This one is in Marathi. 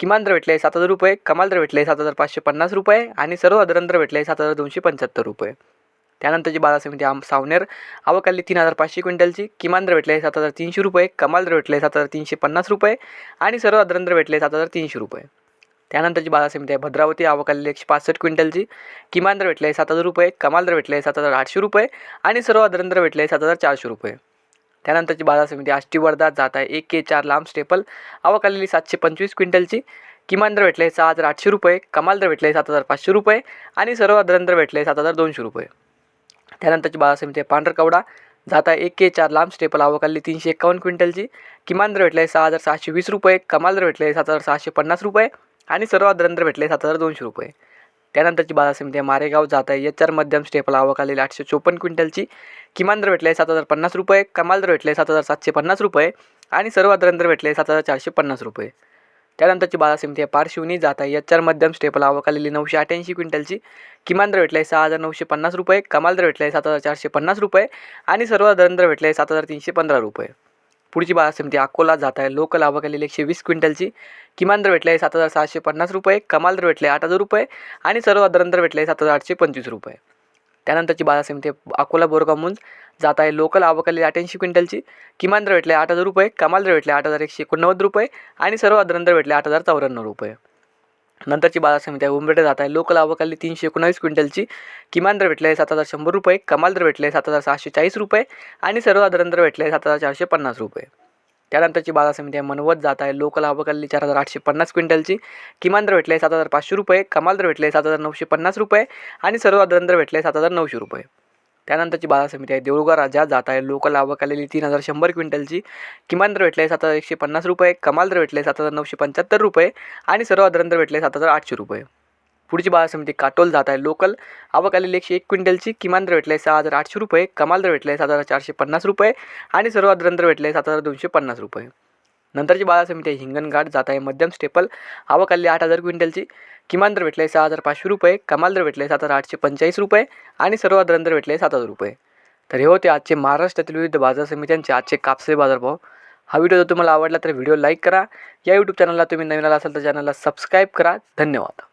किमान दर भेटले सात हजार रुपये कमाल दर भेटले सात हजार पाचशे पन्नास रुपये आणि सर्वसाधारण दर भेटले सात हजार दोनशे पंच्याहत्तर रुपये. त्यानंतरची बाजार समिती आम सावनेर आवकाली तीन हजार पाचशे क्विंटलची किमान दर भेटले सात हजार तीनशे रुपये कमाल दर भेटले सात हजार तीनशे पन्नास रुपये आणि सर्वसाधारण दर भेटले सात हजार तीनशे रुपये. त्यानंतरची बाजार समिती आहे भद्रावती आवकाली एकशे पासष्ट क्विंटलची किमान दर भेटले सात हजार रुपये कमाल दर भेटले सात हजार आठशे रुपये आणि सर्वसाधारण दर भेटले सात हजार चारशे रुपये. त्यानंतरची बाजार समिती आष्टी वर्धा जात आहे. एक के चार लांब स्टेपल. आवक आलेली सातशे पंचवीस क्विंटलची. किमान दर भेटले सहा हजार आठशे रुपये. कमाल दर भेटले सात हजार पाचशे रुपये. आणि सर्व दर भेटले सात हजार दोनशे रुपये. त्यानंतरची बाजार समिती आहे पांढरकवडा. जात आहे एक के चार लांब स्टेपल. आवक आलेली तीनशे एकावन्न क्विंटलची. किमान दर भेटले सहा हजार सहाशे वीस रुपये. कमाल दर भेटले सात हजार सहाशे पन्नास रुपये. आणि सर्व दर भेटले सात हजार दोनशे रुपये. त्यानंतरची बाजार समिती आहे मारेगाव जात आहे. एच आर मध्यम स्टेपल आवक आलेली आठशे चोपन्न क्विंटलची. किमान दर भेटले सात हजार पन्नास रुपये कमाल दर भेटले सात हजार सातशे पन्नास रुपये आणि सर्वसाधारण दर भेटले सात हजार चारशे पन्नास रुपये. त्यानंतरची बाजार समिती आहे पारशिवनी जात आहे. एच आर मध्यम स्टेपल आवक आलेली नऊशे अठ्ठ्याऐंशी क्विंटलची. किमान दर भेटले सहा हजार नऊशे पन्नास रुपये कमाल दर भेटले सात हजार चारशे पन्नास रुपये आणि सर्वसाधारण दर भेटले सात हजार तीनशे पंधरा रुपये. पुढची बाजार समिती अकोला जात आहे. लोकल आवक आलेली एकशे वीस क्विंटलची. किमान दर भेटले सात हजार सहाशे पन्नास रुपये. कमाल दर भेटले आठ हजार रुपये. आणि सर्वसाधारण दर भेटले सात हजार आठशे पंचवीस रुपये. त्यानंतरची बाजार समिती अकोला बोरगाव मुंज जात आहे. लोकल आवक आलेली अठ्ठ्याऐंशी क्विंटलची. किमान दर भेटले आठ हजार रुपये. कमाल दर भेटले आठ हजार एकशे एकोणनव्वद रुपये. आणि सर्वसाधारण दर भेटले आठ हजार चौऱ्याण्णव रुपये. नंतरची बाजार समिती आहे. उंबरठे जात आहे. लोकल आवकाली तीनशे एकोणावीस क्विंटलची. किमान दर भेटले सात हजार शंभर रुपये. कमाल दर भेटले सात हजार सहाशे चाळीस रुपये. आणि सर्वसाधारण दर भेटले सात हजार चारशे पन्नास रुपये. त्यानंतरची बाजार समिती आहे. मनवत जात आहे. लोकल आवकाली चार हजार आठशे पन्नास क्विंटलची. किमान दर भेटले सात हजार पाचशे रुपये. कमाल दर भेटले सात हजार नऊशे पन्नास रुपये. आणि सर्वसाधारण दर भेटले सात हजार नऊशे रुपये. त्यानंतरची बाजार समिती आहे. देऊळगाव राजा जात आहे. लोकल आवक आलेली तीन हजार शंभर क्विंटलची किमान दर भेटले सात हजार एकशे पन्नास रुपये कमाल दर भेटले सात हजार नऊशे पंच्याहत्तर रुपये आणि सर्वसाधारण दर भेटले सात हजार आठशे रुपये. पुढची बाजार समिती काटोल जात आहे. लोकल आवक आलेली एकशे एक क्विंटलची किमान दर भेटले सहा हजार आठशे रुपये कमाल दर भेटले सात हजार चारशे पन्नास रुपये आणि सर्वसाधारण दर भेटले सात हजार दोनशे पन्नास रुपये. नंतरची बाजार समिती आहे हिंगणघाट जात आहे मध्यम स्टेपल. आवक आली आठ हजार क्विंटलची. किमान दर भेटले सहा हजार पाचशे रुपये. कमाल दर भेटले सात हजार आठशे पंचेचाळीस रुपये आणि सर्वात दर भेटले सात हजार रुपये. तर हे होते आजचे महाराष्ट्रातील विविध बाजार समित्यांचे आजचे कापसे बाजारभाव. हा व्हिडिओ जर तुम्हाला आवडला तर व्हिडिओ लाईक करा. या यूट्यूब चॅनलला तुम्ही नवीन आला असाल तर चॅनलला सबस्क्राईब करा. धन्यवाद.